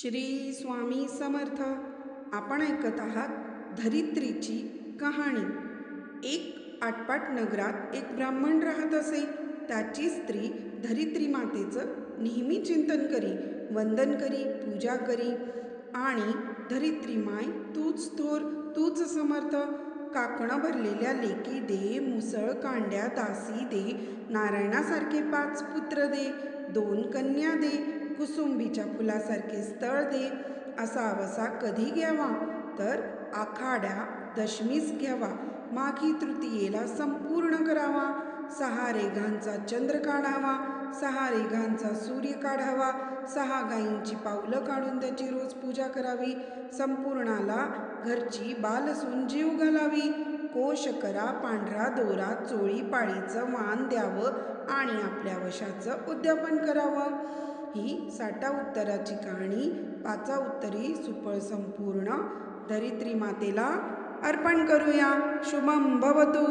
श्री स्वामी समर्थ. आपण ऐकत आहात धरित्रीची कहाणी. एक आटपाट नगरात एक ब्राह्मण राहत असे. त्याची स्त्री धरित्री मातेचं नेहमी चिंतन करी वंदन करी पूजा करी. आणि धरित्री माय तूच थोर तूच समर्थ. काकणं भरलेल्या लेकी दे मुसळ कांड्या दासी दे. नारायणासारखे पाच पुत्र दे. दोन कन्या दे कुसुंबीच्या फुलासारखे स्थळ दे असा वसा कधी घ्यावा? तर आखाड्या दशमीस घ्यावा. माघी तृतीयेला संपूर्ण करावा. सहा रेघांचा चंद्र काढावा. सहा रेघांचा सूर्य काढावा. सहा गायींची पावलं काढून त्याची रोज पूजा करावी. संपूर्णाला घरची बालसून जीव घालावी. कोश करा पांढरा दोरा चोळी पाळीचं मान द्यावं आणि आपल्या वशाचं उद्यापन करावं. ही साठा उत्तराची कहाणी पाचा उत्तरी सुफळ संपूर्ण धरित्री मातेला अर्पण करूया. शुभम भवतू.